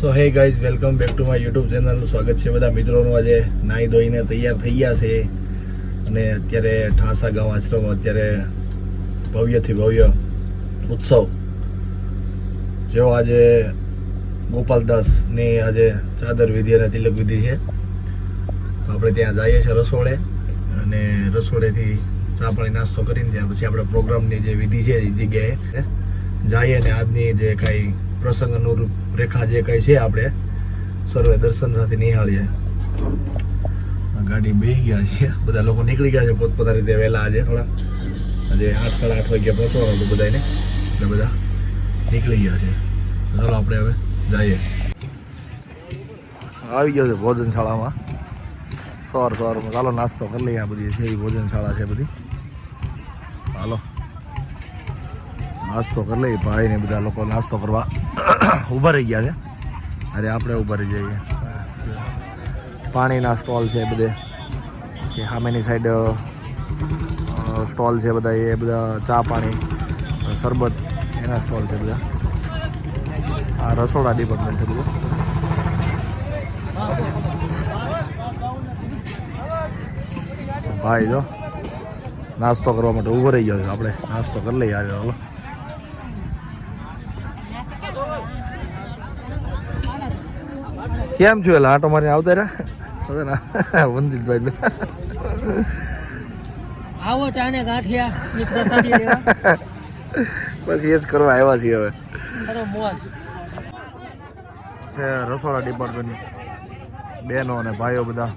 So hey guys welcome back to my YouTube channel સ્વાગત છે બધા મિત્રોનું. આજે નાહી ધોઈને તૈયાર થઈ ગયા છે. અને અત્યારે ઠાંસા ગામ આશ્રમ, અત્યારે ભવ્યથી ભવ્ય ઉત્સવ. જેવો આજે ગોપાલદાસની આજે ચાદર વિધિ અને તિલક વિધિ છે. આપણે ત્યાં જઈએ છીએ રસોડે. અને રસોડેથી ચા પાણી નાસ્તો કરીને ત્યાર પછી આપણે પ્રોગ્રામની જે વિધિ છે એ જગ્યાએ જઈએ. અને આજની જે કાંઈ પ્રસંગ અનુરૂપ રેખા જે કઈ છે આપણે, સર્વે દર્શન સાથે નિહાળીએ. ગાડી બેહી ગયા છે. બધા લોકો નીકળી ગયા છે પોતપોતાની રીતે વહેલા આજે થોડા. આજે આઠ સાડા આઠ વાગ્યા પહોંચવાનું હતું બધાને એટલે બધા નીકળી ગયા છે. ચાલો આપણે હવે જઈએ. આવી ગયો છે ભોજનશાળામાં. સવાર સવારમાં. ચાલો નાસ્તો કરી લઈએ આ બધી છે, એ ભોજનશાળા છે બધી. હાલો નાસ્તો કરી લઈએ. ભાઈ ને બધા લોકો નાસ્તો કરવા. ઊભા રહી ગયા છે. અરે, આપણે ઊભા રહી જઈએ. પાણીના સ્ટોલ છે બધે. પછી સામેની સાઈડ સ્ટોલ છે બધા, એ બધા ચા પાણી, શરબત, એના સ્ટોલ છે બધા. આ રસોડા ડિપાર્ટમેન્ટ છે બધું. ભાઈ જો, નાસ્તો કરવા માટે ઊભો રહી ગયો છે આપણે. નાસ્તો કરી લઈએ આજે કેમ છું એટલે આટો મારીને આવતા રહ્યા? વંદિતભાઈ આવો ચાને ગાંઠિયા ની પ્રસાદી લેવા. પછી એ જ કરવા આવ્યા છીએ હવે. છે રસોડા ડિપાર્ટમેન્ટ બહેનો અને ભાઈઓ બધા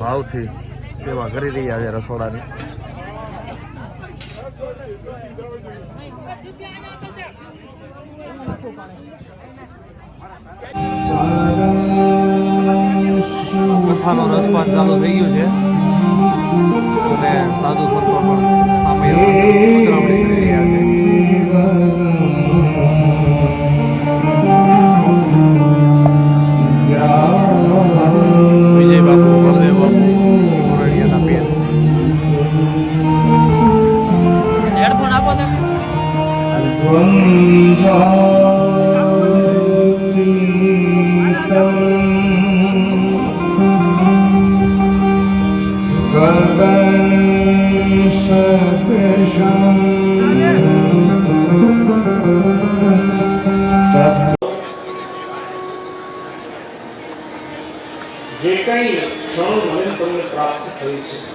ભાવથી સેવા કરી રહ્યા છે રસોડાની. કથાનો રસપાન ચાલુ થઈ ગયો છે. અને સાધુ સંતો પણ સામે પધરામણી કરી રહ્યા છે. જે કઈ ક્ષણો મને તમને પ્રાપ્ત થઈ છે.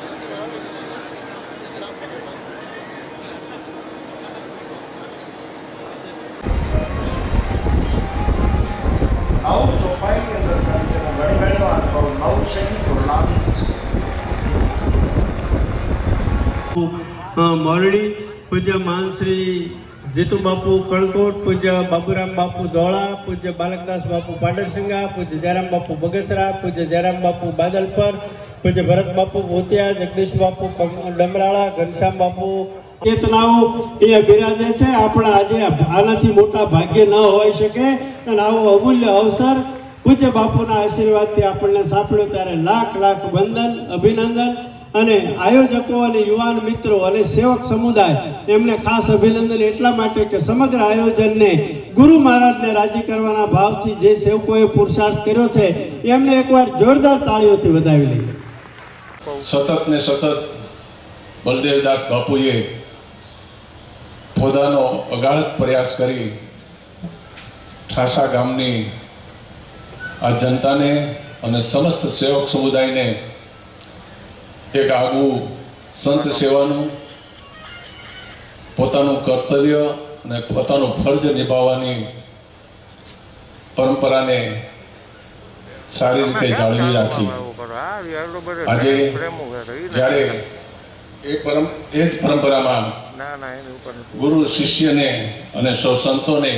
મોરડી, પૂજ્ય માનશ્રી જીતુ બાપુ કણકોટ, પૂજ્ય બાબુરામ બાપુ ધોળા, પૂજ્ય બાલકદાસ બાપુ પાડરસિંગા, પૂજ્ય જયરામ બાપુ બગસરા, પૂજ્ય જયરામ બાપુ બાદલપર, પૂજ્ય ભરત બાપુ ભોતિયા જગદીશ બાપુ ડમરાળા, ઘનશ્યામ બાપુ. ચેતનાઓ એ બિરાજે છે. આપણા આજે આનાથી મોટા ભાગ્ય ન હોઈ શકે. અને આવો અમૂલ્ય અવસર પૂજ્ય બાપુના આશીર્વાદથી આપણને સાંપડ્યો ત્યારે લાખ લાખ વંદન, અભિનંદન. અને આયોજકો અને યુવાન મિત્રો અને સેવક સમુદાય એમને ખાસ અભિનંદન એટલા માટે કે સમગ્ર આયોજનને ગુરુ મહારાજને રાજી કરવાના ભાવથી જે સેવકોએ પુરુષાર્થ કર્યો છે, એમને એકવાર જોરદાર તાળીઓથી વધાવી લઈએ. સતત ને સતત બલદેવદાસ બાપુએ પોતાનો અગાધ પ્રયાસ કરી ઠાસા ગામની આ જનતાને અને સમસ્ત સેવક સમુદાયને એક આગવું સંત સેવાનું પોતાનું કર્તવ્ય અને પોતાનું ફરજ નિભાવવાની પરંપરાને સારી રીતે જાળવી રાખી. આજે જ્યારે એ પરમ એ જ પરંપરામાં ગુરુ શિષ્યને અને સૌ સંતોને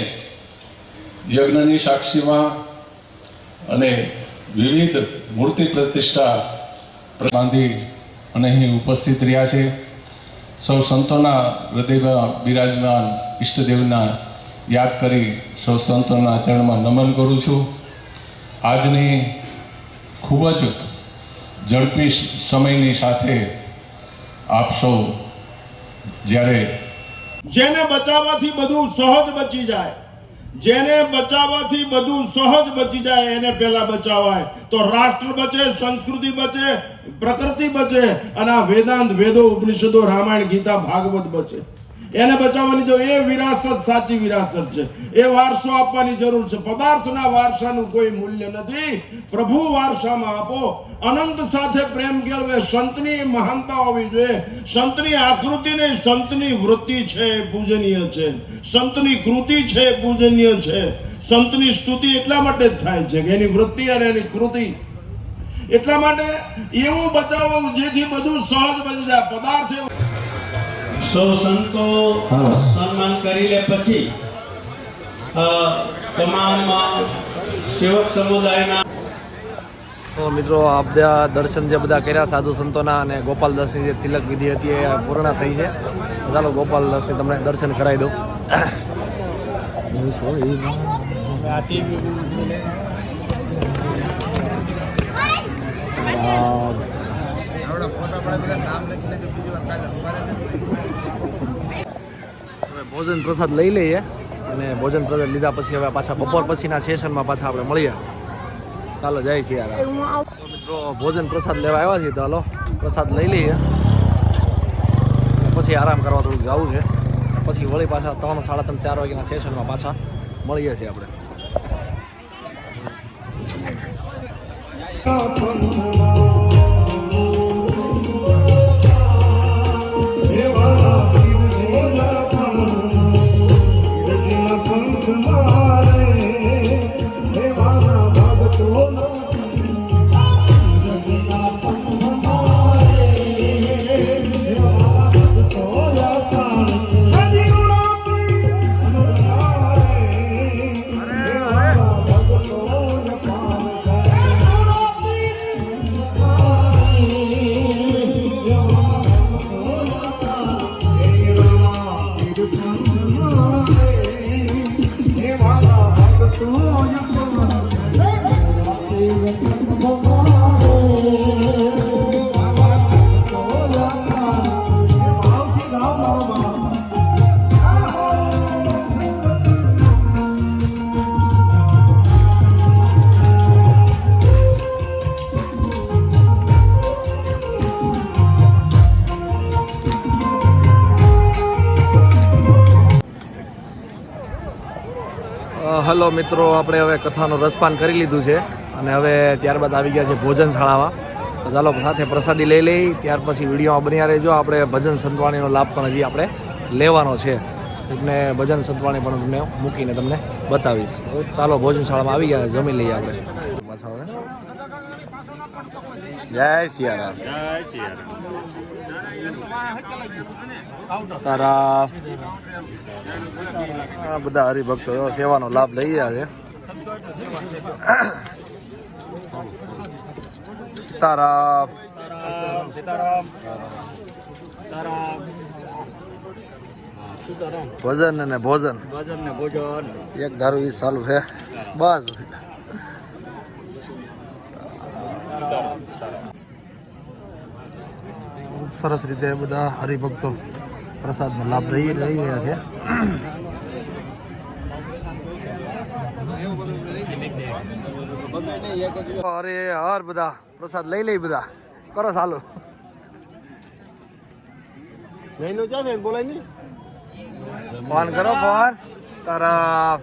યજ્ઞની સાક્ષીમાં અને વિવિધ મૂર્તિ પ્રતિષ્ઠા બાંધી અને અહીં ઉપસ્થિત રહ્યા છે. સૌ સંતોના હૃદયમાં બિરાજમાન ઈષ્ટદેવના યાદ કરી સૌ સંતોના ચરણમાં નમન કરું છું. આજની ખૂબ જ ઝડપી સમયની સાથે આપ સૌ જ્યારે જેને બચાવવાથી બધું સહજ બચી જાય. જેને બચાવવાથી બધું સહજ બચી જાય, એને પહેલા બચાવાય. તો રાષ્ટ્ર બચે, સંસ્કૃતિ બચે, પ્રકૃતિ બચે અને આ વેદાંત, વેદો, ઉપનિષદો, રામાયણ, ગીતા, ભાગવત બચે. એને બચાવવાની જો એ વિરાસત, સાચી વિરાસત છે. એ વારસો આપવાની જરૂર છે. પદાર્થના વારસાનું કોઈ મૂલ્ય નથી. પ્રભુ વારસામાં આપો. અનંત સાથે પ્રેમ કેળવે. સંતની મહાનતા હોવી જોઈએ. સંતની આકૃતિ ને સંતની વૃત્તિ છે, પૂજનીય છે. સંતની કૃતિ છે, પૂજનીય છે. સંતની સ્તુતિ એટલા માટે જ થાય છે કે એની વૃત્તિ અને એની કૃતિ. એટલા માટે એવું બચાવવું જેથી બધું સહજ બની જાય. પદાર્થ સૌ સંતો સન્માન કરી લે પછી તમામ સેવક સમુદાયના તો મિત્રો આ બધા દર્શન જે બધા કર્યા સાધુ સંતોના અને ગોપાલ દાસની જે તિલક વિધિ હતી એ પૂર્ણ થઈ છે. ચાલો ગોપાલ દાસની તમને દર્શન કરાવી દઉં. હવે ભોજન પ્રસાદ લઈ લઈએ અને ભોજન પ્રસાદ લીધા પછી હવે પાછા બપોર પછીના સેશનમાં પાછા આપણે મળીએ. ચાલો જાય છે યાર. તો મિત્રો ભોજન પ્રસાદ લેવા આવ્યા છીએ તો હાલો પ્રસાદ લઈ લઈએ. પછી આરામ કરવા થોડુંક જવું છે. પછી વળી પાછા ત્રણ સાડા ત્રણ ચાર વાગ્યાના સેશનમાં પાછા મળીએ છીએ આપણે. અ, હલો મિત્રો આપણે હવે કથાનું રસપાન કરી લીધું છે. અને હવે ત્યારબાદ આવી ગયા છે ભોજનશાળામાં. તો ચાલો સાથે પ્રસાદી લઈ લઈ ત્યાર પછી વિડીયોમાં બન્યા રહેજો. આપણે ભજન સંતવાણીનો લાભ પણ હજી આપણે લેવાનો છે. એટલે ભજન સંતવાણી પણ તમને મૂકીને તમને બતાવીશ. ચાલો ભોજનશાળામાં આવી ગયા જમી લઈએ આપણે પાછા હવે જય સિયારામ. તારા આ બધા હરિભક્તો સેવાનો લાભ લઈ રહ્યા છે. સીતારામ ભોજન અને ભોજન એક ધારું એ ચાલુ છે બસ સરસ રીતે બધા હરિભક્તો પ્રસાદનો લાભ લઈ રહી રહ્યા છે અરે હર બધા. પ્રસાદ લઈ લઈ બધા. કરો ચાલુ. ફોન કરો ફોન. તારા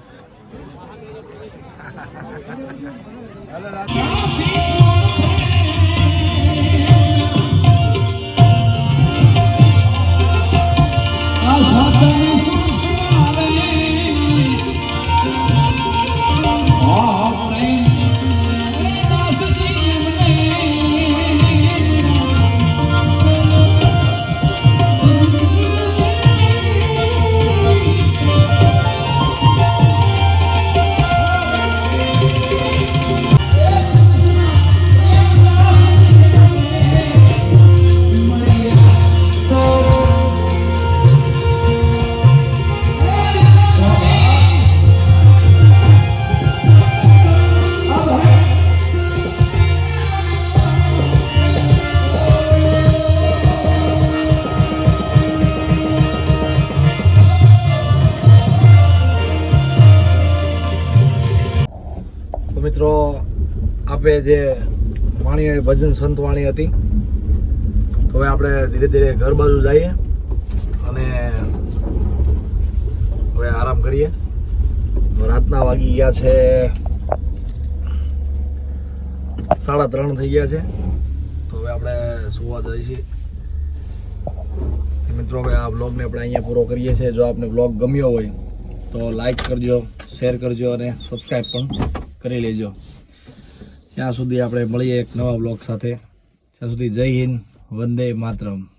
મિત્રો, આપે જે વાણી ભજન સંત વાણી હતી, તો હવે આપણે ધીરે ધીરે ઘર બાજુ જઈએ અને હવે આરામ કરીએ. રાતના વાગી ગયા છે સાડા ત્રણ થઈ ગયા છે. તો હવે આપણે સુવા જઈએ છીએ. મિત્રો, હવે આ બ્લોગને આપણે અહીંયા પૂરો કરીએ છીએ. જો આપને બ્લોગ ગમ્યો હોય, તો લાઈક કરજો શેર કરજો અને સબસ્ક્રાઈબ પણ. કરી લેજો. ત્યાં સુધી આપણે મળીએ એક નવા બ્લોગ સાથે. ત્યાં સુધી જય હિન્દ, વંદે માતરમ.